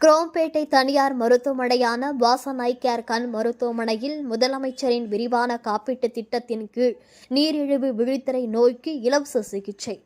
குரோம்பேட்டை தனியார் மருத்துவமனையான வாசன் ஐ கண் மருத்துவமனையில் முதலமைச்சரின் விரிவான காப்பீட்டுத் திட்டத்தின் கீழ் நீரிழிவு விழித்திரை நோய்க்கு இலவச சிகிச்சை.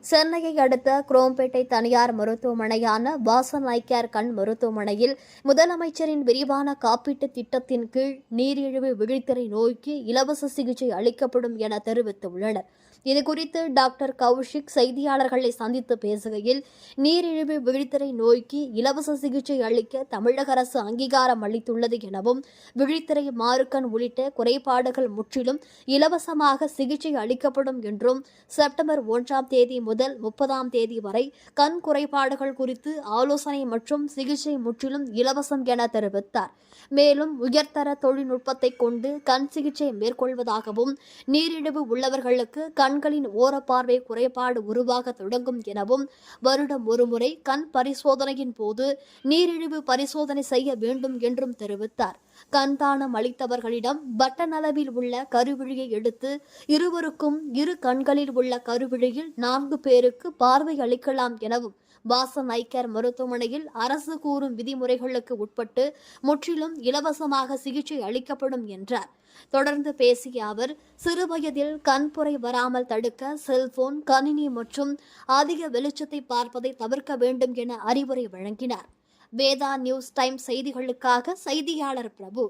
சென்னையை அடுத்த குரோம்பேட்டை தனியார் மருத்துவமனையான வாசன் ஐ கண் மருத்துவமனையில் முதலமைச்சரின் விரிவான காப்பீட்டுத் திட்டத்தின் கீழ் நீரிழிவு விழித்திரை நோய்க்கு இலவச சிகிச்சை அளிக்கப்படும் என தெரிவித்துள்ளனர். இதுகுறித்து டாக்டர் கௌஷிக் செய்தியாளர்களை சந்தித்து பேசுகையில் நீரிழிவு விழித்திரை நோய்க்கு இலவச சிகிச்சை அளிக்க தமிழக அரசு அங்கீகாரம் அளித்துள்ளது எனவும் விழித்திரை மாறுக்கண் உள்ளிட்ட குறைபாடுகள் முற்றிலும் இலவசமாக சிகிச்சை அளிக்கப்படும் என்றும் செப்டம்பர் ஒன்றாம் தேதி முதல் முப்பதாம் தேதி வரை கண் குறைபாடுகள் குறித்து ஆலோசனை மற்றும் சிகிச்சை முற்றிலும் இலவசம் என தெரிவித்தார். மேலும் உயர்தர தொழில்நுட்பத்தை கொண்டு கண் சிகிச்சை மேற்கொள்வதாகவும் நீரிழிவு உள்ளவர்களுக்கு கண் கண்களின் ஓரப்பார்வை குறைபாடு உருவாக தொடங்கும் எனவும் வருடம் ஒருமுறை கண் பரிசோதனையின் போது நீரிழிவு பரிசோதனை செய்ய வேண்டும் என்றும் தெரிவித்தார். கண் தானம் அளித்தவர்களிடம் பட்டன் அளவில் உள்ள கருவிழியை எடுத்து இருவருக்கும் இரு கண்களில் உள்ள கருவிழியில் நான்கு பேருக்கு பார்வை அளிக்கலாம் எனவும் வாசன் ஐக்கர் மருத்துவமனையில் அரசு கூறும் விதிமுறைகளுக்கு உட்பட்டு முற்றிலும் இலவசமாக சிகிச்சை அளிக்கப்படும் என்றார். தொடர்ந்து பேசிய அவர் சிறுவயதில் கண்புரை வராமல் தடுக்க செல்போன் கணினி மற்றும் அதிக வெளிச்சத்தை பார்ப்பதை தவிர்க்க வேண்டும் என அறிவுரை வழங்கினார். வேதா நியூஸ் டைம் செய்திகளுக்காக செய்தியாளர் பிரபு.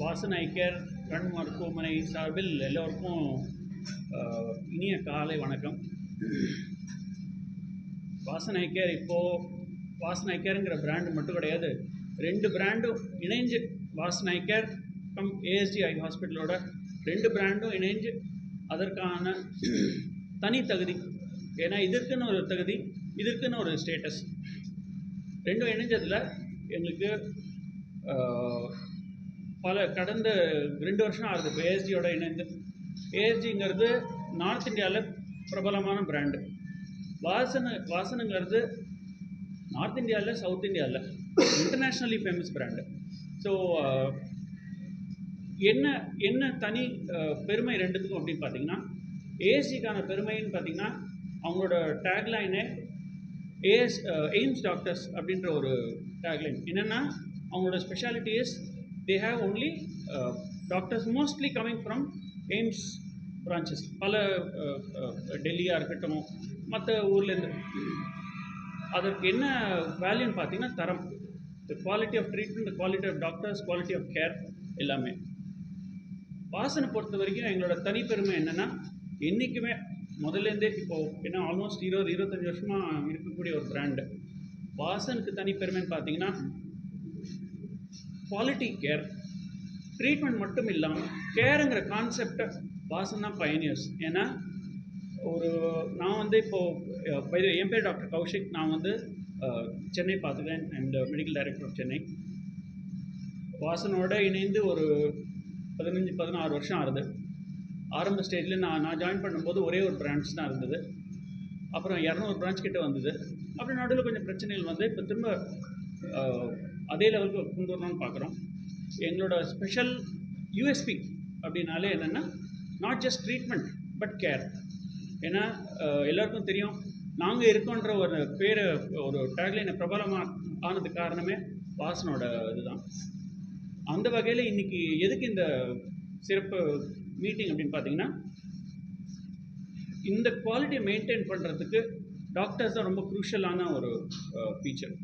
வாசன் கண் மருத்துவமனை சார்பில் எல்லோருக்கும் இனிய காலை வணக்கம். வாசன் கேர் இப்போது வாசன் கேருங்கிற பிராண்டு மட்டும் கிடையாது. ரெண்டு பிராண்டும் இணைஞ்சு Vasan care cum ASG eye ஹாஸ்பிட்டலோட ரெண்டு பிராண்டும் இணைஞ்சு அதற்கான தனி தகுதி. ஏன்னா இதற்குன்னு ஒரு தகுதி இதற்குன்னு ஒரு ஸ்டேட்டஸ் ரெண்டும் இணைஞ்சதில் எங்களுக்கு பல கடந்த ரெண்டு வருஷம் ஆகுது. இப்போ ஏஎஸ்ஜியோட இணைந்து. ஏஎஸ்டிங்கிறது நார்த் இந்தியாவில் பிரபலமான பிராண்டு வாசனை வாசனுங்கிறது நார்த் இந்தியாவில் சவுத் இந்தியாவில் இன்டர்நேஷ்னலி ஃபேமஸ் பிராண்டு ஸோ என்ன என்ன தனி பெருமை ரெண்டுத்துக்கும் அப்படின்னு பார்த்தீங்கன்னா ஏஎஸ்சிக்கான பெருமைன்னு பார்த்தீங்கன்னா அவங்களோட டேக்லைனே ஏஎஸ் எய்ம்ஸ் டாக்டர்ஸ் அப்படின்ற ஒரு டேக்லைன் என்னென்னா அவங்களோட speciality is they have only doctors mostly coming from AIIMS branches பல டெல்லியாக இருக்கட்டும் மற்ற ஊர்லேருந்து அதற்கு என்ன வேல்யூன்னு பார்த்தீங்கன்னா தரம். The quality of treatment the quality of doctors quality of care எல்லாமே. வாசனை பொறுத்த வரைக்கும் எங்களோட தனிப்பெருமை என்னென்னா என்றைக்குமே முதலேருந்தே இப்போது ஏன்னா ஆல்மோஸ்ட் இருபது இருபத்தஞ்சி வருஷமாக இருக்கக்கூடிய ஒரு பிராண்டு வாசனுக்கு தனிப்பெருமைன்னு பார்த்தீங்கன்னா குவாலிட்டி கேர் ட்ரீட்மெண்ட் மட்டும் இல்லாமல் கேருங்கிற கான்செப்டை வாசன் தான் பயனியர்ஸ் ஏன்னா ஒரு நான் வந்து இப்போது என் பேர் டாக்டர் கௌஷிக். நான் வந்து சென்னை பார்த்துக்கிறேன். And medical director of Chennai. வாசனோட இணைந்து ஒரு பதினஞ்சு பதினாறு வருஷம் ஆகுது ஆரம்ப ஸ்டேஜில் நான் நான் ஜாயின் பண்ணும்போது ஒரே ஒரு பிரான்ச் தான் இருந்தது. அப்புறம் இரநூறு பிரான்ச் கிட்ட வந்தது. அப்புறம் நடுவில் கொஞ்சம் பிரச்சனைகள் வந்து இப்போ திரும்ப அதே லெவலுக்கு கொண்டு வரணும்னு பார்க்குறோம். எங்களோட ஸ்பெஷல் யூஎஸ்பி அப்படின்னாலே என்னென்னா not just treatment but care ஏன்னா எல்லாருக்கும் தெரியும் நாங்கள் இருக்கோன்ற ஒரு பேர் ஒரு டேக்லைனை பிரபலமாக ஆனது காரணமே வாசனோட இதுதான். அந்த வகையில் இன்னைக்கு எதுக்கு இந்த சிறப்பு மீட்டிங் அப்படின்னு பார்த்தீங்கன்னா இந்த குவாலிட்டியை மெயின்டைன் பண்ணுறதுக்கு டாக்டர்ஸ் தான் ரொம்ப குரூஷியலான ஒரு ஃபீச்சர்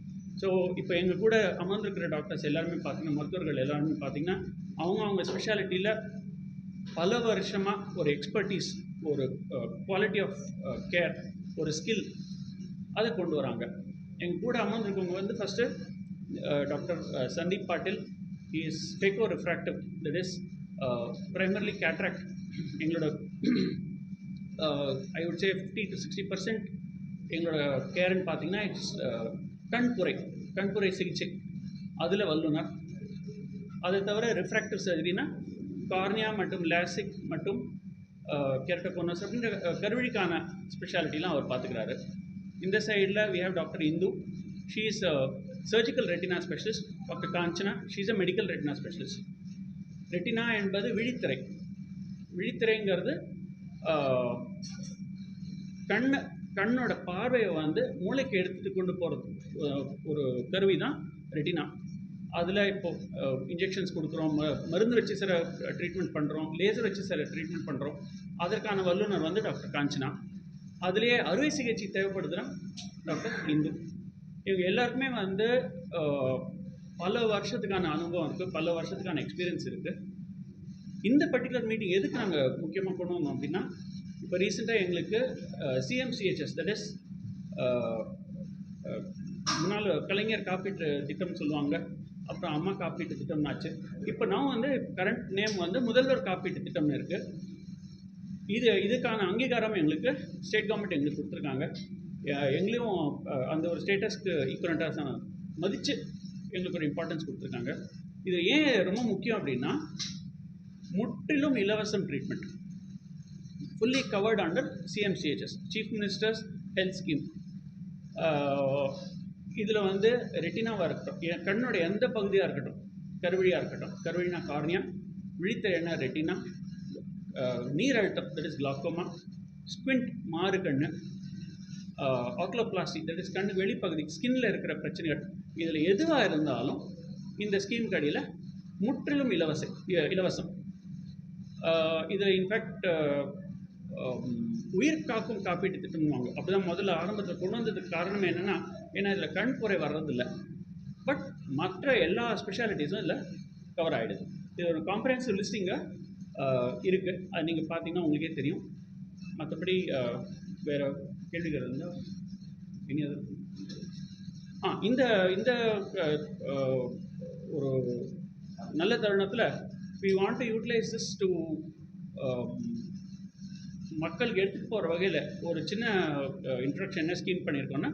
ஸோ இப்போ எங்கள் கூட அமர்ந்திருக்கிற டாக்டர்ஸ் எல்லாருமே பார்த்தீங்கன்னா மருத்துவர்கள் எல்லாருமே பார்த்தீங்கன்னா அவங்க அவங்க ஸ்பெஷாலிட்டியில் பல வருஷமாக ஒரு எக்ஸ்பர்டீஸ் ஒரு குவாலிட்டி ஆஃப் கேர் ஒரு ஸ்கில் அதை கொண்டு வராங்க. எங்கள் கூட அமர்ந்திருக்கவங்க வந்து first doctor Sandeep Patil is phaco refractive that is primarily cataract எங்களோட I would say fifty to sixty percent எங்களோட கேர்ன்னு பார்த்தீங்கன்னா இட்ஸ் கண்புரை கண்புரை சிகிச்சை. அதில் வல்லுநர். அதை தவிர ரிஃப்ராக்டிவ் சர்ஜரினா கார்னியா மற்றும் லேசிக் மற்றும் கெரட்டோகோனஸ் அப்படின்ற கருவிழிக்கான ஸ்பெஷாலிட்டிலாம் அவர் பார்த்துக்கிறாரு இந்த சைடில் we have doctor Indu. She is surgical retina specialist doctor Kanchana she is a medical retina specialist retina என்பது விழித்திரை. விழித்திரைங்கிறது கண்ணை கண்ணோட பார்வையை வந்து மூளைக்கு எடுத்துகிட்டு கொண்டு போகிறது ஒரு கருவி தான் ரெட்டினா. அதில் இப்போது இன்ஜெக்ஷன்ஸ் கொடுக்குறோம். ம- மருந்து வச்சு சில ட்ரீட்மெண்ட் பண்ணுறோம் லேசர் வச்சு சில ட்ரீட்மெண்ட் பண்ணுறோம் அதற்கான வல்லுநர் வந்து டாக்டர் காஞ்சனா. அதுலேயே அறுவை சிகிச்சை தேவைப்படுதுன்னா டாக்டர் இந்து. இவங்க எல்லாருக்குமே வந்து பல வருஷத்துக்கான அனுபவம் இருக்குது பல வருஷத்துக்கான எக்ஸ்பீரியன்ஸ் இருக்குது இந்த பர்டிகுலர் மீட்டிங் எதுக்கு நாங்கள் முக்கியமாக கொண்டு வந்தோம் அப்படின்னா இப்போ ரீசெண்டாக எங்களுக்கு சிஎம்சிஹெச்எஸ் தட் இஸ் முன்னாள் கலைஞர் காப்பீட்டு திட்டம் சொல்லுவாங்க. அப்புறம் அம்மா காப்பீட்டு திட்டம்னு ஆச்சு இப்போ நான் வந்து கரண்ட் நேம் வந்து முதல்வர் காப்பீட்டு திட்டம்னு இருக்குது இது இதுக்கான அங்கீகாரம் எங்களுக்கு ஸ்டேட் கவர்மெண்ட் எங்களுக்கு கொடுத்துருக்காங்க. எங்களையும் அந்த ஒரு ஸ்டேட்டஸ்க்கு ஈக்குவலண்ட்டாக மதித்து எங்களுக்கு ஒரு இம்பார்ட்டன்ஸ் கொடுத்துருக்காங்க. இது ஏன் ரொம்ப முக்கியம் அப்படின்னா முற்றிலும் இலவசம் treatment fully covered under CMCHS chief minister's health scheme இதில் வந்து ரெட்டினாவாக இருக்கட்டும். என் கண்ணோட எந்த பகுதியாக இருக்கட்டும். கருவழியாக இருக்கட்டும். கருவழினா கார்னியா. விழித்த எண்ணெய் ரெட்டினா. நீர் அழுத்தம் தட் இஸ் கிளாக்கோமா ஸ்குவிண்ட் மாறு கண்ணு ஆக்லோபிளாஸ்டி தட் இஸ் கண்ணு வெளிப்பகுதி ஸ்கின்ல இருக்கிற பிரச்சனைகள். இதில் எதுவாக இருந்தாலும் இந்த ஸ்கீம் கடையில் முற்றிலும் இலவச இலவசம். இதில் இன்ஃபேக்ட் உயிர் காக்கும் காப்பீட்டு திட்டம்வாங்க அப்போ தான் முதல்ல ஆரம்பத்தில் கொண்டு வந்ததுக்கு காரணம் என்னென்னா ஏன்னா இதில் கண் குறை வர்றதில்ல. பட் மற்ற எல்லா ஸ்பெஷாலிட்டிஸும் இதில் கவர் ஆகிடுது இது ஒரு காம்ப்ரஹென்சிவ் லிஸ்டிங்காக இருக்குது அது நீங்கள் பார்த்தீங்கன்னா உங்களுக்கே தெரியும். மற்றபடி வேறு கேள்விகள் இருந்தால் இனி அது ஆ இந்த இந்த ஒரு நல்ல தருணத்தில் we want to utilise this to மக்களுக்கு எடுத்துகிட்டு போகிற வகையில் ஒரு சின்ன இன்ட்ரடக்ஷன் என்ன ஸ்கீம் பண்ணியிருக்கோன்னா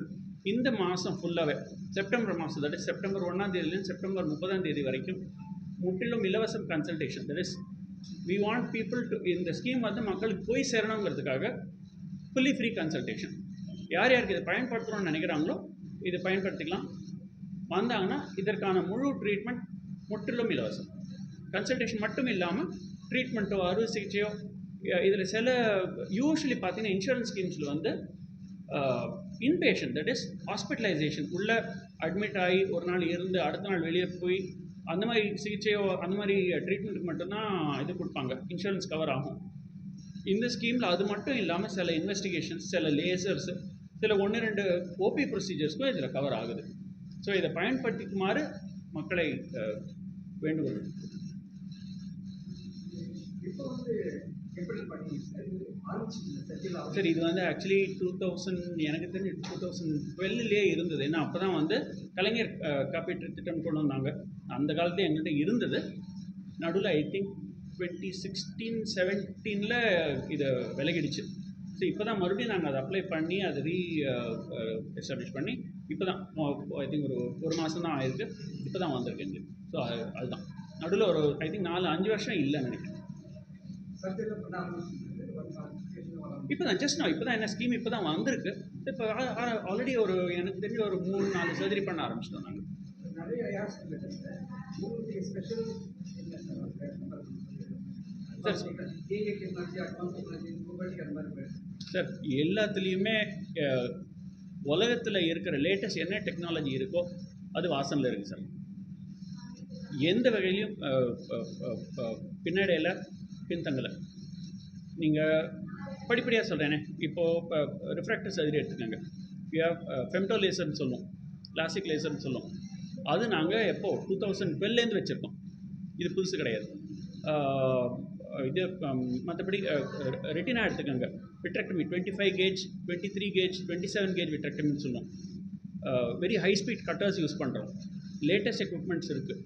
இந்த மாதம் ஃபுல்லாகவே செப்டம்பர் மாதம் தட் இஸ் செப்டம்பர் ஒன்றாம் தேதியிலேருந்து செப்டம்பர் முப்பதாம் தேதி வரைக்கும் முற்றிலும் இலவசம் consultation that is we want people to இந்த ஸ்கீம் வந்து மக்களுக்கு போய் சேரணுங்கிறதுக்காக ஃபுல்லி ஃப்ரீ கன்சல்டேஷன் யார் யாருக்கு இதை பயன்படுத்தணும்னு நினைக்கிறாங்களோ இதை பயன்படுத்திக்கலாம். வந்தாங்கன்னா இதற்கான முழு ட்ரீட்மெண்ட் முற்றிலும் இலவசம். கன்சல்டேஷன் மட்டும் இல்லாமல் ட்ரீட்மெண்ட்டோ அறுவை சிகிச்சையோ இதில் சில யூஸ்வலி பார்த்தீங்கன்னா இன்சூரன்ஸ் ஸ்கீம்ஸில் வந்து இன்பேஷன் தட் இஸ் ஹாஸ்பிட்டலைசேஷன் உள்ள அட்மிட் ஆகி ஒரு நாள் இருந்து அடுத்த நாள் வெளியே போய் அந்த மாதிரி சிகிச்சையோ அந்த மாதிரி ட்ரீட்மெண்ட்டுக்கு மட்டும்தான் இது கொடுப்பாங்க. இன்சூரன்ஸ் கவர் ஆகும். இந்த ஸ்கீமில் அது மட்டும் இல்லாமல் சில இன்வெஸ்டிகேஷன்ஸ் சில லேசர்ஸ் சில ஒன்று ரெண்டு ஓபி ப்ரொசீஜர்ஸ்க்கும் இதில் கவர் ஆகுது. ஸோ இதை பயன்படுத்திக்குமாறு மக்களை வேண்டுகொள் வேண்டுகோள் இப்போ வந்து சார் இது சரி இது வந்து ஆக்சுவலி டூ தௌசண்ட் எனக்கு தெரிஞ்சு டூ தௌசண்ட் டுவெல்லே இருந்தது. ஏன்னா அப்போ தான் வந்து கலைஞர் காப்பீட்டு திட்டம் கொண்டு வந்தாங்க. அந்த காலத்தில் எங்கள்கிட்ட இருந்தது. நடுவில் ஐ திங்க் டுவெண்ட்டி சிக்ஸ்டீன் செவன்டீனில் இதை விலகிடுச்சு. ஸோ இப்போ தான் மறுபடியும் நாங்கள் அதை அப்ளை பண்ணி அதை ரீ எஸ்டாப்ளிஷ் பண்ணி இப்போ தான் ஐ திங்க் ஒரு ஒரு மாதம் தான் ஆயிருக்கு. இப்போ தான் வந்திருக்கு எங்களுக்கு. ஸோ அதுதான். நடுவில் ஒரு ஐ திங்க் நாலு அஞ்சு வருஷம் இல்லைன்னு நினைக்கிறேன். சர்ஜரியில் பண்ண ஆரம்பிச்சிங்க ஒரு கான்சன்ட்ரேஷன் வர இப்போ தான் ஜஸ்ட் நான் இப்போ தான் என்ன ஸ்கீம் இப்போ தான் வந்திருக்கு இப்போ ஆல்ரெடி ஒரு எனக்கு தெரிஞ்ச ஒரு மூணு நாலு சர்ஜரி பண்ண ஆரம்பிச்சிட்டோம் நாங்கள் சார் சார். எல்லாத்துலேயுமே உலகத்தில் இருக்கிற லேட்டஸ்ட் என்ன டெக்னாலஜி இருக்கோ அது வாசனில் இருக்குது சார் எந்த வகையிலையும் பின்னடையில் பின்தங்கலை. நீங்கள் படிப்படியாக சொல்கிறேனே இப்போது இப்போ ரிஃப்ராக்டிவ் சர்ஜரி எடுத்துக்கோங்க. ஃபெம்டோ லேசர்னு uh, சொல்லுவோம். கிளாசிக் லேசர்னு சொல்லுவோம். அது நாங்கள் எப்போ? டூ தௌசண்ட் டுவெல்லேருந்து வச்சுருக்கோம். இது புதுசு கிடையாது. இது மற்றபடி ரெட்டினா எடுத்துக்கோங்க vitrectomy twenty five gauge twenty three gauge twenty seven gauge விட்ரக்டமின்னு சொல்லுவோம். Very high speed cutters use பண்ணுறோம் லேட்டஸ்ட் எக்யூப்மெண்ட்ஸ் இருக்குது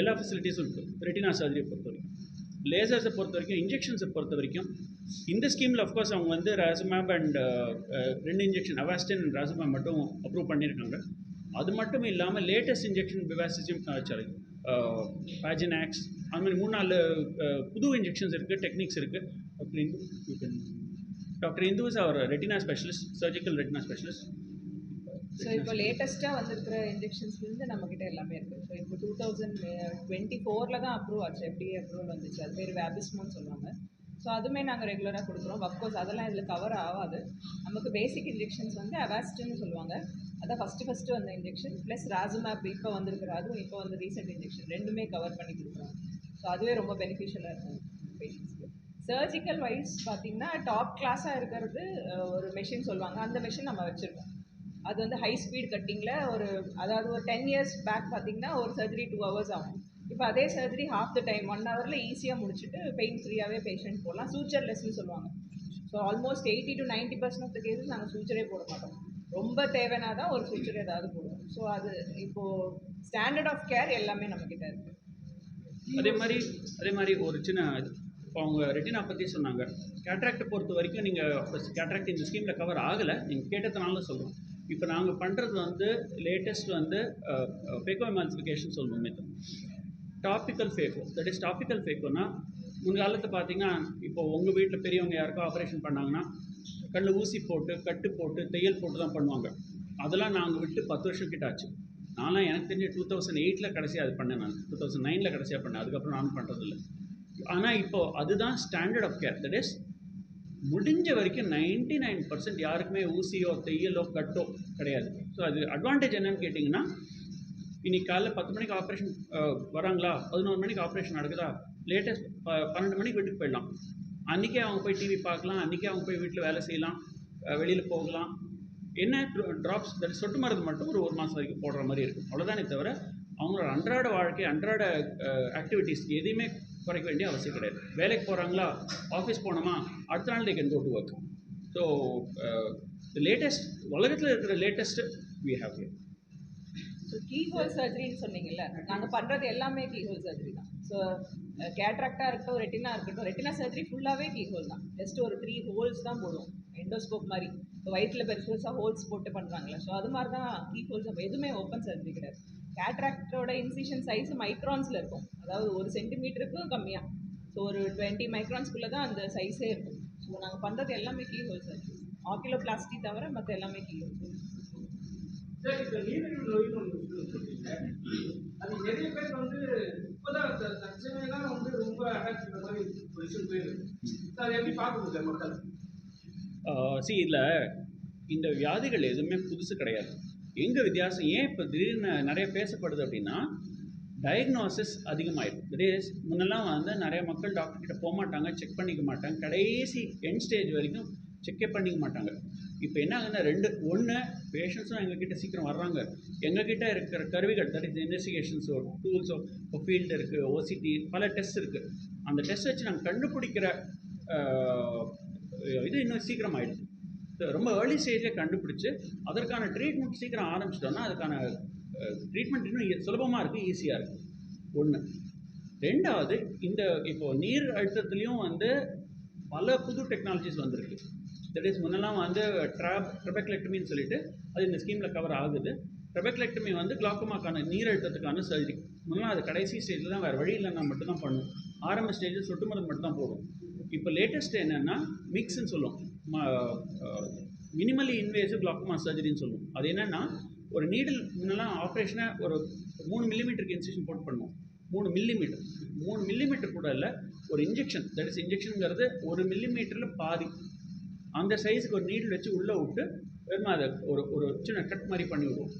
எல்லா ஃபெசிலிட்டிஸும் இருக்குது ரெட்டினா சர்ஜரியை பொறுத்த வரைக்கும் லேசர்ஸை பொறுத்த வரைக்கும் இன்ஜெக்ஷன்ஸை பொறுத்த வரைக்கும் இந்த ஸ்கீமில் அஃப்கோர்ஸ் அவங்க வந்து ராசுமேப் அண்ட் ரெண்டு இன்ஜெக்ஷன் அவாஸ்டின் அண்ட் ராசுமேப் மட்டும் அப்ரூவ் பண்ணியிருக்காங்க. அது மட்டும் இல்லாமல் லேட்டஸ்ட் இன்ஜெக்ஷன் பிவாசிசிம் சாரி பேஜினாக்ஸ் அது மாதிரி மூணு நாலு புது இன்ஜெக்ஷன்ஸ் இருக்குது டெக்னிக்ஸ் இருக்குது doctor Indu doctor Indu is our retina specialist surgical retina specialist so இப்போ லேட்டஸ்ட்டாக வந்திருக்கிற இன்ஜெக்ஷன்ஸ்லேருந்து நம்மக்கிட்ட எல்லாமே இருக்குது ஸோ இப்போ டூ தௌசண்ட் டுவெண்ட்டி ஃபோரில் தான் அப்ரூவ் ஆச்சு. FDA அப்ரூவல் வந்துச்சு? அது பேர் வேபிஸ்மோன்னு சொல்லுவாங்க. ஸோ அதுவுமே நாங்கள் ரெகுலராக கொடுக்குறோம். அஃப்கோர்ஸ் அதெல்லாம் இதில் கவர் ஆகாது. நமக்கு பேசிக் இன்ஜெக்ஷன்ஸ் வந்து அவாஸ்ட்னு சொல்லுவாங்க. அதான் ஃபஸ்ட்டு ஃபஸ்ட்டு வந்த இன்ஜெக்ஷன் ப்ளஸ் ராசுமேப் இப்போ வந்திருக்கிற அதுவும் இப்போ வந்து ரீசெண்ட் இன்ஜெக்ஷன் ரெண்டுமே கவர் பண்ணி கொடுக்குறோம். ஸோ அதுவே ரொம்ப பெனிஃபிஷியலாக இருக்கும் பேஷண்ட்ஸ்க்கு சர்ஜிக்கல் வைஸ் பார்த்தீங்கன்னா டாப் கிளாஸாக இருக்கிறது ஒரு மெஷின் சொல்லுவாங்க. அந்த மெஷின் நம்ம வச்சுருக்கோம். அது வந்து ஹை ஸ்பீட் கட்டிங்கில் ஒரு அதாவது ஒரு டென் இயர்ஸ் பேக் பார்த்தீங்கன்னா ஒரு சர்ஜரி டூ ஹவர்ஸ் ஆகும். இப்போ அதே surgery half the time one ஹவரில் ஈஸியாக முடிச்சுட்டு பெயின் ஃப்ரீயாகவே பேஷண்ட் போடலாம். சூச்சர்லெஸ்னு சொல்லுவாங்க. So almost eighty to ninety percent of the cases நாங்கள் சூச்சரே போட மாட்டோம். ரொம்ப தேவைன்னா தான் ஒரு சூச்சர் ஏதாவது போடுவோம். ஸோ அது இப்போது ஸ்டாண்டர்ட் ஆஃப் கேர் எல்லாமே நம்மக்கிட்ட இருக்குது அதே மாதிரி அதே மாதிரி ஒரு சின்ன இப்போ அவங்க ரெட்டினா பற்றி சொன்னாங்க. கேட்ராக்டை பொறுத்த வரைக்கும் நீங்கள் கேட்ராக்ட் இந்த ஸ்கீமில் கவர் ஆகலை. நீங்கள் கேட்டதுனால சொல்கிறோம் இப்போ நாங்கள் பண்ணுறது வந்து லேட்டஸ்ட் வந்து ஃபேக்கோ எமால்சிஃபிகேஷன் சொல்லுவோம் method topical phaco that is topical ஃபேக்கோனா முன்காலத்து பார்த்தீங்கன்னா இப்போ உங்கள் வீட்டில் பெரியவங்க யாருக்கோ ஆப்ரேஷன் பண்ணாங்கன்னா கல் ஊசி போட்டு கட்டு போட்டு தையல் போட்டு தான் பண்ணுவாங்க. அதெல்லாம் நாங்கள் விட்டு பத்து வருஷம் கிட்ட ஆச்சு. நான்லாம் எனக்கு தெரிஞ்ச டூ தௌசண்ட் எயிட்டில் கடைசியாக அது பண்ணேன் நான். டூ தௌசண்ட் நைனில் கடைசியாக பண்ணேன். அதுக்கப்புறம் நானும் பண்ணுறதில்ல ஆனால் இப்போது அதுதான் standard of care that is முடிஞ்ச வரைக்கும் நைன்டி நைன் பர்சன்ட் யாருக்குமே ஊசியோ தையலோ கட்டோ கிடையாது. ஸோ அது அட்வான்டேஜ் என்னன்னு கேட்டிங்கன்னா இன்னைக்கு காலைல பத்து மணிக்கு ஆப்ரேஷன் வராங்களா? பதினோரு மணிக்கு ஆப்ரேஷன் நடக்குதா? லேட்டஸ்ட் பன்னெண்டு மணிக்கு வீட்டுக்கு போயிடலாம். அன்றைக்கே அவங்க போய் டிவி பார்க்கலாம். அன்றைக்கே அவங்க போய் வீட்டில் வேலை செய்யலாம். வெளியில் போகலாம். என்ன ட்ராப்ஸ் சொட்டு மருந்து மட்டும் ஒரு ஒரு மாதம் வரைக்கும் போடுற மாதிரி இருக்கும். அவ்வளோதானே தவிர அவங்களோட அன்றாட வாழ்க்கை அன்றாட ஆக்டிவிட்டீஸ் எதையுமே குறைக்க வேண்டிய அவசியம் கிடையாது. வேலைக்கு போகிறாங்களா ஆஃபீஸ் போனோமா? அடுத்த நாள் they can go to work so latest உலகத்தில் இருக்கிற latest we have here so keyhole சர்ஜரின்னு சொன்னீங்கல்ல நாங்கள் பண்ணுறது எல்லாமே கீஹோல் சர்ஜரி தான். ஸோ கேட்ராக்டாக uh, இருக்கட்டும் ரெட்டினா இருக்கட்டும் ரெட்டினா சர்ஜரி ஃபுல்லாகவே கீஹோல் தான். ஜஸ்ட் ஒரு த்ரீ ஹோல்ஸ் தான் போடுவோம். எண்டோஸ்கோப் மாதிரி. இப்போ வயிற்றில் பெருசு பெருசாக ஹோல்ஸ் போட்டு பண்ணுறாங்களே ஸோ அது மாதிரி தான் கீஹோல்ஸ் அப்போ எதுவுமே ஓப்பன் சர்ஜரி கிடையாது. கேட்ராக்டோட இன்சிஷன் சைஸ் மைக்ரான்ஸில் இருக்கும். அதாவது ஒரு சென்டிமீட்டருக்கும் கம்மியாக ஸோ ஒரு டுவெண்ட்டி மைக்ரான்ஸ்குள்ளே தான் அந்த சைஸே இருக்கும். ஸோ நாங்கள் பண்ணுறது எல்லாமே கீஹோல் சர்ஜரி ஆக்கிலோ பிளாஸ்டி தவிர மற்ற எல்லாமே சார் விஷயம் சொல்றீங்க அது நிறைய பேர் வந்து இப்போதான் த- தற்சமயம் வந்து ரொம்ப அட்டாக் பண்ணுற மாதிரி ஒரு விஷயம் போயிருக்கு சார் அதை எப்படி பார்க்க முடியல மக்கள்? சி இதில் இந்த வியாதிகள் எதுவுமே புதுசு கிடையாது. எங்கே வித்தியாசம்? ஏன் இப்போ திடீர்னு நிறைய பேசப்படுது அப்படின்னா டயக்னோசிஸ் அதிகமாயிடும். தட் இஸ் முன்னெல்லாம் வந்து நிறைய மக்கள் டாக்டர்கிட்ட போக மாட்டாங்க செக் பண்ணிக்க மாட்டாங்க. கடைசி எண்ட் ஸ்டேஜ் வரைக்கும் செக்கே பண்ணிக்க மாட்டாங்க. இப்போ என்ன ஆகுதுன்னா ரெண்டு ஒன்று பேஷண்ட்ஸும் எங்ககிட்ட சீக்கிரம் வர்றாங்க. எங்ககிட்ட இருக்கிற கருவிகள் தட் இஸ் இன்வெஸ்டிகேஷன்ஸோ டூல்ஸோ இப்போ ஃபீல்டு இருக்குது ஓசிடி பல டெஸ்ட் இருக்குது அந்த டெஸ்ட் வச்சு நாங்கள் கண்டுபிடிக்கிற இது இன்னும் சீக்கிரம் ஆயிடுது ரொம்ப ஏர்லி ஸ்டேஜில் கண்டுபிடிச்சி அதற்கான ட்ரீட்மெண்ட் சீக்கிரம் ஆரம்பிச்சிட்டோன்னா அதுக்கான ட்ரீட்மெண்ட் இன்னும் சுலபமாக இருக்குது ஈஸியாக இருக்குது ஒன்று ரெண்டாவது இந்த இப்போது நீர் அழுத்தத்துலேயும் வந்து பல புது டெக்னாலஜிஸ் வந்திருக்கு. தட் இஸ் முன்னெல்லாம் வந்து ட்ராப் ட்ரெபெக்லெக்டமின்னு சொல்லிட்டு அது இந்த ஸ்கீமில் கவர் ஆகுது. ட்ரெபெக்லெக்டமி வந்து கிளாக்கோமாக்கான நீர் அழுத்தத்துக்கான சர்ஜரி முன்னெல்லாம் அது கடைசி ஸ்டேஜில் தான் வேறு வழி இல்லைன்னா மட்டும்தான் பண்ணும். ஆரம்ப ஸ்டேஜில் சொட்டு மருந்து மட்டும் தான் போடும். இப்போ லேட்டஸ்ட் என்னென்னா மிக்ஸ்ன்னு சொல்லுவோம். மினிமலி இன்வேசிவ் கிளாக்கோமா சர்ஜரின்னு சொல்லுவோம். அது என்னென்னா ஒரு நீடில் முன்னெல்லாம் ஆப்ரேஷனை ஒரு மூணு மில்லிமீட்டருக்கு இன்ஜெக்ஷன் போட்டு பண்ணுவோம். மூணு மில்லிமீட்டர் மூணு மில்லிமீட்டர் கூட இல்லை ஒரு இன்ஜெக்ஷன் தட் இஸ் இன்ஜெக்ஷனுங்கிறது ஒரு மில்லிமீட்டரில் பாதி. அந்த சைஸுக்கு ஒரு நீடில் வச்சு உள்ளே விட்டு வெறும் அதை ஒரு ஒரு சின்ன கட் மாதிரி பண்ணி விடுவோம்.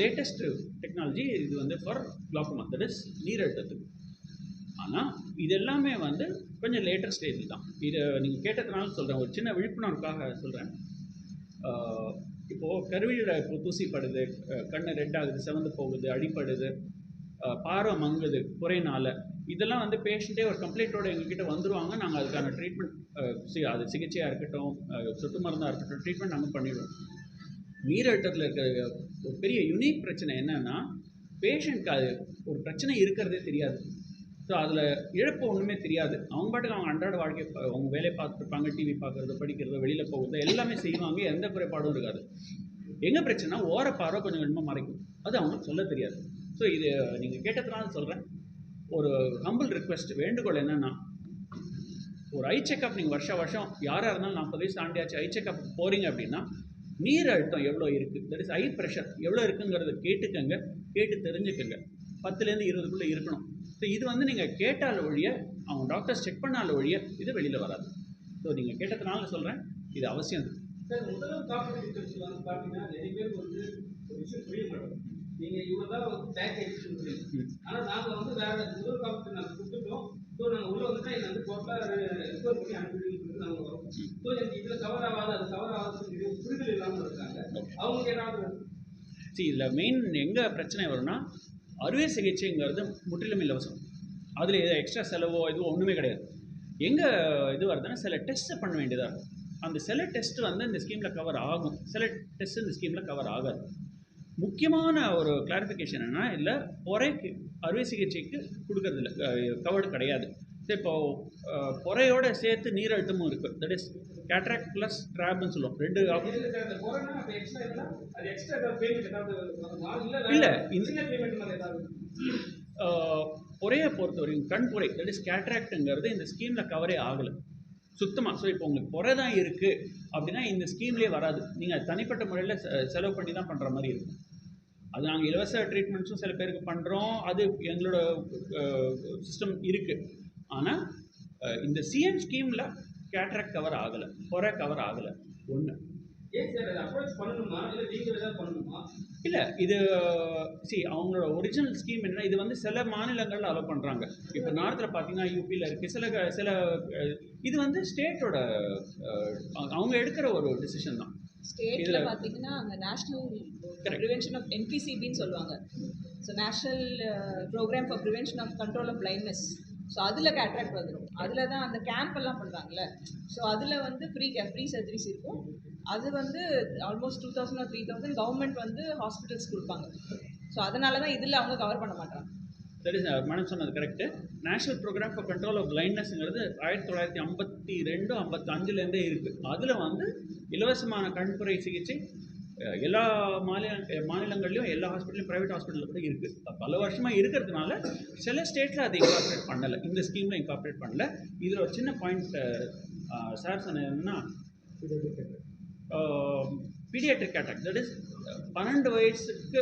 லேட்டஸ்ட் டெக்னாலஜி இது வந்து ஃபார் கிளாக்கோமா தட் இஸ் நீர் அழுத்தத்துக்கு. ஆனால் இது எல்லாமே வந்து கொஞ்சம் லேட்டர் ஸ்டேஜ் தான். இதை நீங்கள் கேட்டதுனால சொல்கிறேன் ஒரு சின்ன விழிப்புணர்வுக்காக சொல்கிறேன் இப்போது கருவியில் இப்போ தூசி படுது கண்ணு ரெட் ஆகுது செவந்து போகுது அடிப்படுது பார்வை மங்குது குறைனால இதெல்லாம் வந்து பேஷண்ட்டே ஒரு கம்ப்ளைண்ட்டோட எங்ககிட்ட வந்துருவாங்க. நாங்கள் அதுக்கான ட்ரீட்மெண்ட் அது சிகிச்சையாக இருக்கட்டும் சொட்டு மருந்தாக இருக்கட்டும் ட்ரீட்மெண்ட் நாங்கள் பண்ணிடுவோம். நீரழுத்தத்தில் இருக்கிற ஒரு பெரிய யுனிக் பிரச்சனை என்னென்னா பேஷண்ட்க்கு அது ஒரு பிரச்சனை இருக்கிறதே தெரியாது. ஸோ அதில் இழப்பு ஒன்றுமே தெரியாது. அவங்க பாட்டுக்கு அவங்க அன்றாட வாழ்க்கை அவங்க வேலையை பார்த்துருப்பாங்க டிவி பார்க்குறது படிக்கிறது வெளியில் போகிறது எல்லாமே செய்வாங்க. எந்த குறைபாடும் இருக்காது. எங்கே பிரச்சனை ஓர பார்வை கொஞ்சம் கொஞ்சமாக மறைக்கும். அது அவங்களுக்கு சொல்ல தெரியாது. ஸோ இது நீங்கள் கேட்டதுனால சொல்கிறேன் ஒரு ஹம்பிள் ரிக்வெஸ்ட் வேண்டுகோள் என்னென்னா ஒரு ஐ செக்அப் நீங்கள் வருஷம் வருஷம் யாராக இருந்தாலும் நாற்பது வயசு தாண்டியாச்சு ஐ செக்அப் போகிறீங்க அப்படின்னா நீர் அழுத்தம் எவ்வளோ இருக்குது தட் இஸ் ஐ ப்ரெஷர் எவ்வளோ இருக்குங்கிறத கேட்டுக்கங்க. கேட்டு தெரிஞ்சுக்கங்க. பத்துலேருந்து இருபதுக்குள்ளே இருக்கணும். ஸோ இது வந்து நீங்கள் கேட்டால் ஒழிய அவங்க டாக்டர்ஸ் செக் பண்ணால ஒழிய இது வெளியில் வராது. ஸோ நீங்கள் கேட்டதுனால சொல்கிறேன் இது அவசியம் சார் முதல்ல காப்பீடு வந்து பார்த்தீங்கன்னா நிறைய பேருக்கு வந்து ஒரு விஷயம் புரிய மாட்டேங்குது. நீங்கள் இவ்வளோ தான் ம். ஆனால் நாங்கள் வந்து வேற முதல் காப்பீடு நாங்கள் கொடுத்துட்டோம் ஸோ நாங்கள் உள்ள வந்துட்டா என்னை வந்து டோட்டலாக ரிப்போர்ட் பண்ணி அனுப்பிடுன்னு சொல்லி நாங்கள் வரோம் ஸோ எனக்கு இதில் கவர் ஆகாது அது கவர் ஆகாதுன்னு புரிதல் இல்லாமல் இருக்காங்க. அவங்களுக்கு ஏதாவது see இதில் மெயின் எங்கே பிரச்சனை வரும்னா அறுவை சிகிச்சைங்கிறது முற்றிலும் இலவசம். அதில் எதாவது எக்ஸ்ட்ரா செலவோ இதுவோ ஒன்றுமே கிடையாது. எங்கே இது வருதுன்னா சில டெஸ்ட்டை பண்ண வேண்டியதாக இருக்கும். அந்த சில டெஸ்ட் வந்து இந்த ஸ்கீமில் கவர் ஆகும். சில டெஸ்ட் இந்த ஸ்கீமில் கவர் ஆகாது. முக்கியமான ஒரு கிளாரிஃபிகேஷன் என்ன இல்லை பொறைக்கு அறுவை சிகிச்சைக்கு கொடுக்கறது இல்லை. கவர்டு கிடையாது. இப்போது இப்போ சேர்த்து நீரழுத்தமும் இருக்குது தட் இஸ் கேட்ராக்ட் ப்ளஸ் ட்ராப்னு சொல்லுவோம். ரெண்டு இல்லை பொறையை பொறுத்த வரைக்கும் கண் பொறை தட் இஸ் கேட்ராக்டுங்கிறது இந்த ஸ்கீமில் கவரே ஆகலை. சுத்தமாக ஸோ இப்போ உங்களுக்கு பொறை தான் இருக்குது அப்படின்னா இந்த ஸ்கீம்லேயே வராது. நீங்கள் தனிப்பட்ட முறையில் செலவு பண்ணி தான் பண்ணுற மாதிரி இருக்கும். அது நாங்கள் இலவச ட்ரீட்மெண்ட்ஸும் சில பேருக்கு பண்ணுறோம் அது எங்களோட சிஸ்டம் இருக்குது ஆனால் இந்த சிஎம் ஸ்கீமில் கேட்ராக்ட் கவர் ஆகலை. பொறை கவர் ஆகலை. ஒன்று இல்லை இது சி அவங்களோட ஒரிஜினல் ஸ்கீம் என்னன்னா இது வந்து சில மாநிலங்களில் அலோவ் பண்ணுறாங்க இப்போ நார்த்தில் பார்த்தீங்கன்னா யூபியில் இருக்குது சில க- சில இது வந்து ஸ்டேட்டோட அவங்க எடுக்கிற ஒரு டிசிஷன் தான். ஸ்டேட்டில் இதுல- பார்த்தீங்கன்னா அங்கே நேஷ்னல். ப்ரிவென்ஷன் ஆஃப் என்பிசிபின்னு சொல்லுவாங்க. So national programme for prevention of control of blindness so அதில் கேட்ராக்ட் வந்துடும் அதில் தான் அந்த கேம்ப் எல்லாம் பண்ணுறாங்கல்ல ஸோ அதில் வந்து ஃப்ரீ கே ஃப்ரீ சர்ஜரிஸ் இருக்கும். அது வந்து almost two thousand three thousand government வந்து ஹாஸ்பிட்டல்ஸ் கொடுப்பாங்க. ஸோ அதனால தான் இதில் அவங்க கவர் பண்ண மாட்டாங்க. தட் இஸ் மேடம் சொன்னது correct national programme for control of பிளைண்ட்னஸ்ங்கிறது ஆயிரத்தி தொள்ளாயிரத்தி ஐம்பத்தி ரெண்டு ஐம்பத்தஞ்சுலேருந்தே இருக்குது அதில் வந்து இலவசமான கண்புரை சிகிச்சை எல்லா மாநில மாநிலங்கள்லையும் எல்லா ஹாஸ்பிட்டலும் ப்ரைவேட் ஹாஸ்பிட்டலில் கூட இருக்குது பல வருஷமாக இருக்கிறதுனால சில ஸ்டேட்டில் அதை இன்கார்பரேட் பண்ணலை. இந்த ஸ்கீமில் இன்கார்பரேட் பண்ணல. இதில் ஒரு சின்ன பாயிண்ட் சார் சொன்னது என்னன்னா பீடியாட்ரிக் அட்டாக் தட் இஸ் பன்னெண்டு வயசுக்கு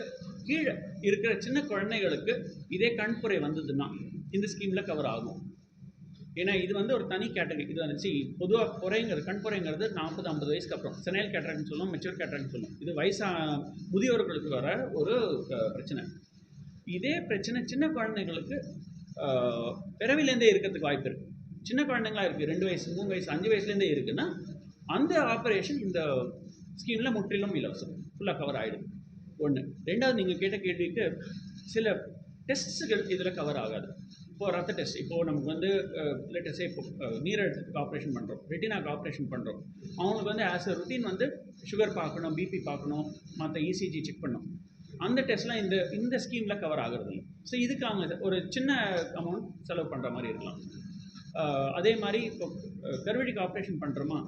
கீழே இருக்கிற சின்ன குழந்தைகளுக்கு இதே கண்புரை வந்ததுன்னா இந்த ஸ்கீமில் கவர் ஆகும். ஏன்னா இது வந்து ஒரு தனி கேட்டகரி இது வந்து பொதுவாக குறைங்கிறது கண்புரைங்கிறது நாற்பது ஐம்பது வயசுக்கு அப்புறம் செனையல் கேட்டராக்னு சொல்லுவோம் மெச்சூர் கேட்டராக்னு சொல்லுவோம். இது வயசா முதியோர்களுக்கு வர ஒரு பிரச்சனை. இதே பிரச்சனை சின்ன குழந்தைங்களுக்கு பிறவிலேருந்தே இருக்கிறதுக்கு வாய்ப்பு இருக்குது சின்ன குழந்தைங்களா இருக்குது ரெண்டு வயசு மூணு வயசு அஞ்சு வயசுலேருந்தே இருக்குன்னா அந்த ஆப்ரேஷன் இந்த ஸ்கீமில் முற்றிலும் இலவசம். ஃபுல்லாக கவர் ஆகிடுது ஒன்று ரெண்டாவது நீங்கள் கேட்ட கேள்விக்கு சில டெஸ்ட்ஸுகள் இதில் கவர் ஆகாது. இப்போ ரத்த டெஸ்ட் இப்போது நமக்கு வந்து லேட்டஸ்டே இப்போ நீரழுத்தத்துக்கு ஆப்ரேஷன் பண்ணுறோம் ரெட்டினாக்கு ஆப்ரேஷன் பண்ணுறோம் அவங்களுக்கு வந்து ஆஸ் அ ருட்டீன் வந்து சுகர் பார்க்கணும் பிபி பார்க்கணும் மற்ற இசிஜி செக் பண்ணணும். அந்த டெஸ்ட்லாம் இந்த இந்த ஸ்கீமில் கவர் ஆகிறது இல்லை ஸோ இதுக்கு அவங்க ஒரு சின்ன அமௌண்ட் செலவு பண்ணுற மாதிரி இருக்கலாம். அதே மாதிரி இப்போ அஹ், கருவழிக்கு ஆப்ரேஷன் பண்ணுறோமா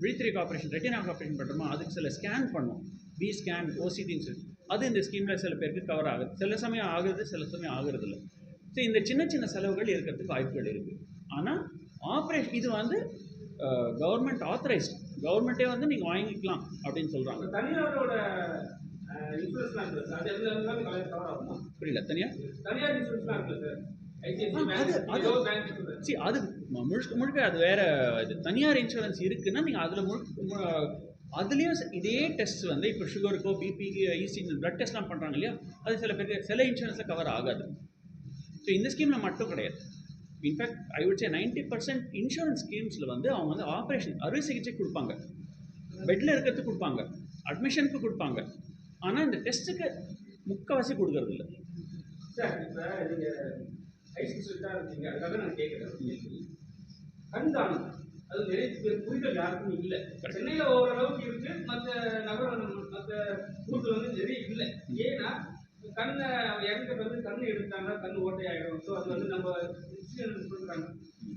விழித்திரைக்கு ஆப்ரேஷன் ரெட்டினாக்கு ஆப்ரேஷன் பண்ணுறோமா அதுக்கு சில ஸ்கேன் பண்ணும். பி ஸ்கேன் ஓசிடின்னு சொல்லி. அது இந்த ஸ்கீமில் சில பேருக்கு கவர் ஆகுது. சில சமயம் ஆகுது சில சமயம் ஆகுறது இல்லை ஸோ இந்த சின்ன சின்ன செலவுகள் இருக்கிறதுக்கு வாய்ப்புகள் இருக்குது ஆனால் ஆப்ரேஷன் இது வந்து கவர்மெண்ட் ஆத்தரைஸ்ட் கவர்மெண்ட்டே வந்து நீங்கள் வாங்கிக்கலாம் அப்படின்னு சொல்கிறாங்க தனியாரோட புரியல. ஆ, அது- அது- முழுக்க முழுக்க அது வேற இது தனியார் இன்சூரன்ஸ் இருக்குன்னா நீங்கள் அதில் முழுக்க அதுலேயும் இதே டெஸ்ட் வந்து இப்போ சுகருக்கோ பிபிக்கு ஈசி பிளட் டெஸ்ட்லாம் பண்ணுறாங்க இல்லையா? அது சில பேருக்கு சில இன்சூரன்ஸில் கவர் ஆகாது. ஸோ இந்த ஸ்கீமில் மட்டும் கிடையாது. In fact I would say ninety percent insurance ஸ்கீம்ஸில் வந்து அவங்க வந்து ஆப்ரேஷன் அறுவை சிகிச்சை கொடுப்பாங்க. பெட்டில் இருக்கிறதுக்கு கொடுப்பாங்க. அட்மிஷனுக்கு கொடுப்பாங்க. ஆனால் இந்த டெஸ்ட்டுக்கு முக்கால்வாசி கொடுக்கறது இல்லை. சார் இப்போ நீங்கள் ஐசி சொல்லிட்டா இருக்கீங்க அதுக்காக நான் கேட்குறேன் கண் தானம் அது நிறைய பேர் புரிதல் யாருக்கும் இல்லை. சென்னையில் ஓரளவுக்கு இருக்கு மற்ற நகரம் மற்ற ஊர்கள் வந்து நிறைய இல்லை. ஏன்னா கண்ணை இறந்த பிறகு கண்ணு எடுத்தாங்கன்னா கண் ஓட்டையாயிடும். ஸோ அது வந்து நம்ம இன்சூரன்ஸ் சொல்கிறாங்க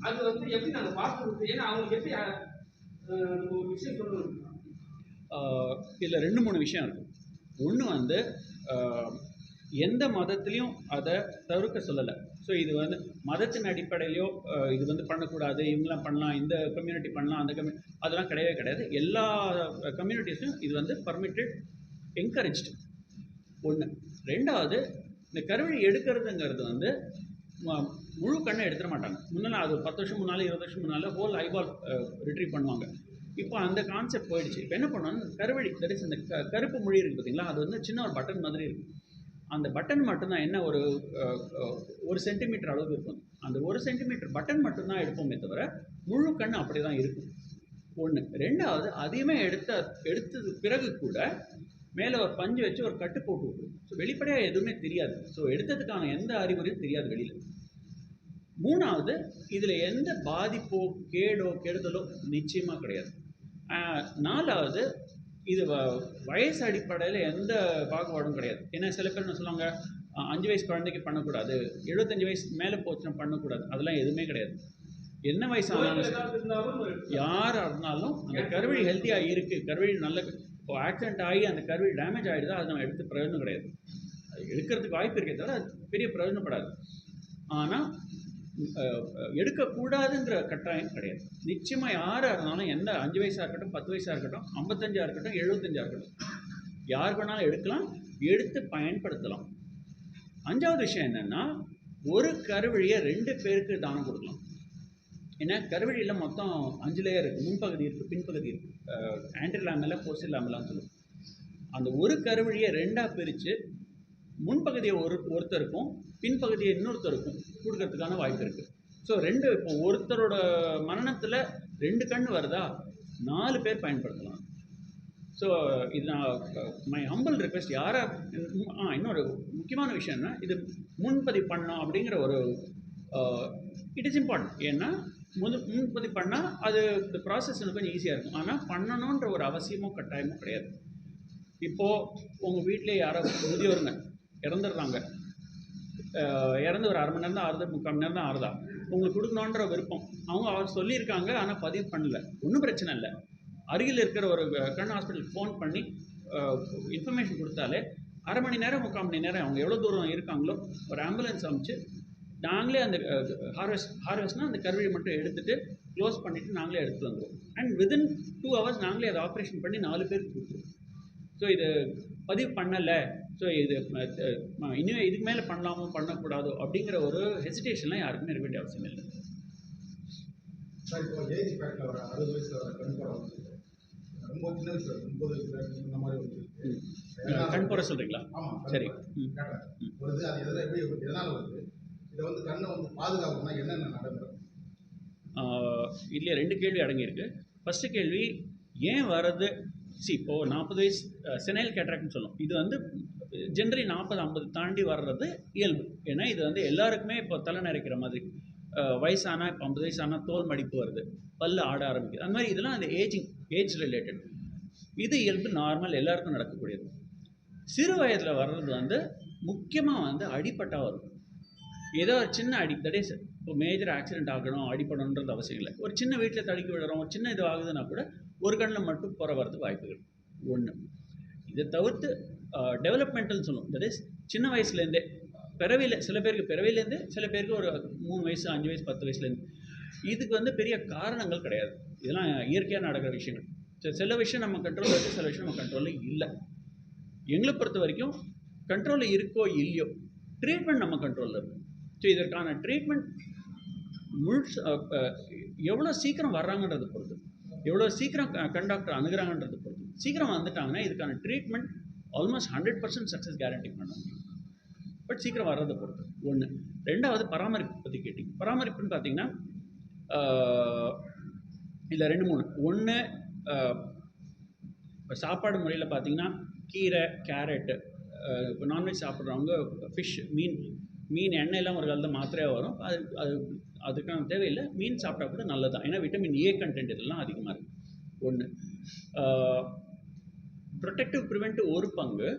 அது வந்து எப்படி நாங்கள் பார்த்து ஏன்னா அவங்களுக்கு எப்படி நம்ம ஒரு விஷயம் சொல்லணும்? இதில் ரெண்டு மூணு விஷயம் இருக்குது ஒன்று வந்து எந்த மதத்துலேயும் அதை தவிர்க்க சொல்லலை. ஸோ இது வந்து மதத்தின் அடிப்படையிலையோ இது வந்து பண்ணக்கூடாது இவங்களாம் பண்ணலாம் இந்த கம்யூனிட்டி பண்ணலாம் அந்த கம்யூ அதெல்லாம் கிடையவே கிடையாது. எல்லா கம்யூனிட்டிஸும் இது வந்து பர்மிட்டட் என்கரேஜ்டு ஒன்று ரெண்டாவது இந்த கருவழி எடுக்கிறதுங்கிறது வந்து ம- முழு கண்ணை எடுத்துட மாட்டாங்க. முன்னால் அது பத்து வருஷம் முன்னால் இருபது வருஷம் முன்னால் ஹோல் ஐபால் ரிட்ரீவ் பண்ணுவாங்க. இப்போ அந்த கான்செப்ட் போயிடுச்சு. இப்போ என்ன பண்ணுவாங்க கருவழி தட் இஸ் இந்த க- கருப்பு மொழி இருக்குது பார்த்தீங்களா அது வந்து சின்ன ஒரு பட்டன் மாதிரி இருக்கும். அந்த பட்டன் மட்டும்தான் என்ன ஒரு ஒரு சென்டிமீட்டர் அளவுக்கு இருக்கும். அந்த ஒரு சென்டிமீட்டர் பட்டன் மட்டும்தான் எடுப்போமே தவிர முழு கண் அப்படி தான் இருக்கும். ஒன்று ரெண்டாவது அதையுமே எடுத்த எடுத்தது பிறகு கூட மேலே ஒரு பஞ்சு வச்சு ஒரு கட்டு போட்டு விட்டுரும் ஸோ வெளிப்படையாக எதுவுமே தெரியாது. ஸோ எடுத்ததுக்கான எந்த அறிகுறியும் தெரியாது வெளியில். மூணாவது இதில் எந்த பாதிப்போ கேடோ கெடுதலோ நிச்சயமாக கிடையாது. நாலாவது இது வ- வயசு அடிப்படையில் எந்த பாகுபாடும் கிடையாது. ஏன்னா சில பேர் என்ன சொல்லுவாங்க அஞ்சு வயசு குழந்தைக்கு பண்ணக்கூடாது. எழுபத்தஞ்சு வயசு மேலே போச்சுன்னா பண்ணக்கூடாது. அதெல்லாம் எதுவுமே கிடையாது. என்ன வயசு ஆனாலும் சரி. ஏதாவது இருந்தாலும் அந்த கருவழி ஹெல்த்தியாக இருக்குது கருவழி நல்ல ஆக்சிடென்ட் ஆகி அந்த கருவி டேமேஜ் ஆகிடுதோ அது நம்ம எடுத்து பிரயோஜனம் கிடையாது. அது எடுக்கிறதுக்கு வாய்ப்பு இருக்கே தவிர அது பெரிய பிரயோஜனப்படாது. ஆனால் எடுக்கக்கூடாதுங்கிற கட்டாயம் கிடையாது. நிச்சயமாக யாராக இருந்தாலும் எந்த அஞ்சு வயசாக இருக்கட்டும் பத்து வயசாக இருக்கட்டும் ஐம்பத்தஞ்சாக இருக்கட்டும் எழுபத்தஞ்சாக இருக்கட்டும் யார் வேணாலும் எடுக்கலாம் எடுத்து பயன்படுத்தலாம். அஞ்சாவது விஷயம் என்னென்னா ஒரு கருவழியை ரெண்டு பேருக்கு தானம் கொடுக்கலாம். ஏன்னா கருவழியில் மொத்தம் அஞ்சு லேயர் இருக்குது முன்பகுதி இருக்குது பின்பகுதி இருக்குது ஆன்டி லேமெல்லாம் போஸ்ட் லேமெல்லாம் சொல்லுவோம் அந்த ஒரு கருவழியை ரெண்டாக பிரித்து முன்பகுதியை ஒரு ஒருத்தருக்கும் பின்பகுதியை இன்னொருத்தருக்கும் கொடுக்கறதுக்கான வாய்ப்பு இருக்குது ஸோ ரெண்டு இப்போ ஒருத்தரோட மரணத்தில் ரெண்டு கண் வருதா? நாலு பேர் பயன்படுத்தலாம். ஸோ இது நான் மை ஹம்பிள் ரிக்வெஸ்ட் யாரை ஆ இன்னொரு முக்கியமான விஷயம் என்ன? இது முன்பதிவு பண்ணோம் அப்படிங்கிற ஒரு இட் இஸ் இம்பார்ட்டன்ட் ஏன்னா முன் முன்பதிவு பண்ணால் அது இந்த ப்ராசஸ் எனக்கு கொஞ்சம் ஈஸியாக இருக்கும். ஆனால் பண்ணணுன்ற ஒரு அவசியமும் கட்டாயமும் கிடையாது. இப்போது உங்கள் வீட்டிலே யாரோ முதியோருங்க இறந்துடுறாங்க. இறந்து ஒரு அரை மணி நேரம் தான் ஆறுது முக்கால் மணி நேரம் தான் ஆறுதா. உங்களுக்கு கொடுக்கணுன்ற விருப்பம். அவங்க அவர் சொல்லியிருக்காங்க ஆனால் பதிவு பண்ணல. ஒன்றும் பிரச்சனை இல்லை. அருகில் இருக்கிற ஒரு கண் ஹாஸ்பிட்டலுக்கு ஃபோன் பண்ணி இன்ஃபர்மேஷன் கொடுத்தாலே அரை மணி நேரம் முக்கால் மணி நேரம் அவங்க எவ்வளோ தூரம் இருக்காங்களோ ஒரு ஆம்புலன்ஸ் அமைச்சு நாங்களே அந்த ஹார்வெஸ்ட் ஹார்வெஸ்ட்னால் அந்த கருவியை மட்டும் எடுத்துகிட்டு க்ளோஸ் பண்ணிவிட்டு நாங்களே எடுத்துகிட்டு வந்துடுவோம் அண்ட் வித்தின் டூ ஹவர்ஸ் நாங்களே அதை ஆப்ரேஷன் பண்ணி நாலு பேருக்கு கொடுத்துருவோம். ஸோ இது பதிவு பண்ணலை. ஸோ இது இன்னும் இதுக்கு மேலே பண்ணலாமோ பண்ணக்கூடாதோ அப்படிங்கிற ஒரு ஹெசிடேஷன்லாம் யாருக்குமே இருக்க வேண்டிய அவசியம் இல்லை. சார் இப்போ ஏஜ் ஃபேக்டில் வர அறுபது வயசுல வர கண் படம் வந்து ரொம்ப சின்ன வயசுல முப்பது வயசுல இந்த மாதிரி வந்து அஹ், கண் போட சொல்கிறீங்களா ஆமாம் சரி. வருது அது எதில் எப்படி எதனால் வருது? இதை வந்து கண்ணை வந்து பாதுகாக்கணும்னா என்னென்ன நடைமுறை இல்லையா ரெண்டு கேள்வி அடங்கியிருக்கு. ஃபஸ்ட்டு கேள்வி ஏன் வர்றது சி இப்போது நாற்பது வயசு செனைல் கேட்ராக்ட்னு சொல்லும். இது வந்து ஜென்ரலி நாற்பது ஐம்பது தாண்டி வர்றது இயல்பு. ஏன்னா இது வந்து எல்லாருக்குமே இப்போ தலை நிறைக்கிற மாதிரி வயசானால் இப்போ ஐம்பது வயசானால் தோல் மடிப்பு வருது. பல்லு ஆட ஆரம்பிக்குது. அந்த மாதிரி இதெல்லாம் அந்த ஏஜிங் ஏஜ் ரிலேட்டட் இது இயல்பு நார்மல் எல்லாருக்கும் நடக்கக்கூடியது. சிறு வயதில் வர்றது வந்து முக்கியமாக வந்து அடிப்பட்டா வரும். ஏதோ ஒரு சின்ன அடி தட் இஸ் இப்போ மேஜர் ஆக்சிடென்ட் ஆகணும் அடிப்படணுன்றது அவசியம் இல்லை. ஒரு சின்ன வீட்டில் தடுக்கி விடுறோம் ஒரு சின்ன இது ஆகுதுன்னா கூட ஒரு கண்ணில் மட்டும் புற வரதுக்கு வாய்ப்புகள். ஒன்று இதை தவிர்த்து டெவலப்மெண்ட்டுன்னு சொல்லுவோம். தட் இஸ் சின்ன வயசுலேருந்தே பிறவியில் சில பேருக்கு பிறவிலேருந்து சில பேருக்கு ஒரு மூணு வயசு அஞ்சு வயசு பத்து வயசுலேருந்து. இதுக்கு வந்து பெரிய காரணங்கள் கிடையாது. இதெல்லாம் இயற்கையாக நடக்கிற விஷயங்கள். சில விஷயம் நம்ம கண்ட்ரோலில் இருக்குது சில விஷயம் நம்ம கண்ட்ரோலில் இல்லை. எங்களை பொறுத்த வரைக்கும் கண்ட்ரோலில் இருக்கோ இல்லையோ ட்ரீட்மெண்ட் நம்ம கண்ட்ரோலில் இருக்கும் ஸோ இதற்கான ட்ரீட்மெண்ட் முழுசு எவ்வளோ சீக்கிரம் வர்றாங்கன்றது பொறுத்து எவ்வளோ சீக்கிரம் கண்டாக்டர் அணுகிறாங்கன்றது பொறுத்து சீக்கிரம் வந்துட்டாங்கன்னா இதுக்கான treatment almost hundred percent success guarantee பண்ண முடியும். பட் சீக்கிரம் வர்றதை பொறுத்து ஒன்று ரெண்டாவது பராமரிப்பு பற்றி கேட்டிங்க. பராமரிப்புன்னு பார்த்தீங்கன்னா இல்லை ரெண்டு மூணு. ஒன்று இப்போ சாப்பாடு முறையில் பார்த்தீங்கன்னா கீரை கேரட்டு இப்போ நான்வெஜ் சாப்பிட்றவங்க ஃபிஷ் மீன் மீன் எண்ணெயெல்லாம் ஒரு காலத்தில் மாத்திரையாக வரும். அது அது அதுக்கான தேவையில்லை. மீன் சாப்பிட்டா கூட நல்லது? தான் ஏன்னா விட்டமின் ஏ கண்டென்ட் இதெல்லாம் அதிகமாக இருக்குது ஒன்று ப்ரொடெக்டிவ் ப்ரிவென்டிவ் ஒரு பங்கு.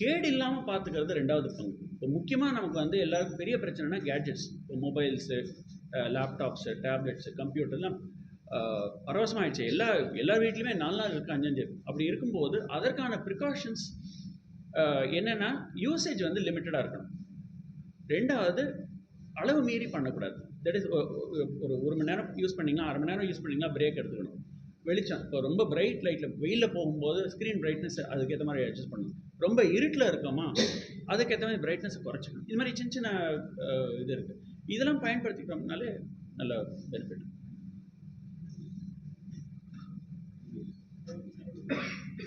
கேடு இல்லாமல் பார்த்துக்கிறது ரெண்டாவது பங்கு. இப்போ முக்கியமாக நமக்கு வந்து எல்லாருக்கும் பெரிய பிரச்சனைனா கேட்ஜெட்ஸ் இப்போ மொபைல்ஸு லேப்டாப்ஸு டேப்லெட்ஸு கம்ப்யூட்டர்லாம் பரவசமாகிடுச்சு எல்லா எல்லா வீட்லேயுமே நாலு நாள் இருக்குது அஞ்சஞ்சு இருக்கு. அப்படி இருக்கும்போது அதற்கான ப்ரிகாஷன்ஸ் என்னென்னா யூசேஜ் வந்து லிமிட்டடாக இருக்கணும். ரெண்டாவது அளவு மீறி பண்ணக்கூடாது. தட் இஸ் ஒரு ஒரு மணி நேரம் யூஸ் பண்ணிங்கன்னா அரை மணி நேரம் யூஸ் பண்ணிங்கன்னா பிரேக் எடுத்துக்கணும். வெளிச்சம் இப்போ ரொம்ப பிரைட் லைட்டில் வெயிலில் போகும்போது ஸ்க்ரீன் பிரைட்னஸ் அதுக்கேற்ற மாதிரி அட்ஜஸ்ட் பண்ணணும். ரொம்ப இருட்டில் இருக்கோமா அதுக்கேற்ற மாதிரி பிரைட்னஸ் குறைச்சிக்கணும். இது மாதிரி சின்ன சின்ன இது இருக்குது இதெல்லாம் பயன்படுத்திக்கிட்டோம்னாலே நல்ல பெனிஃபிட்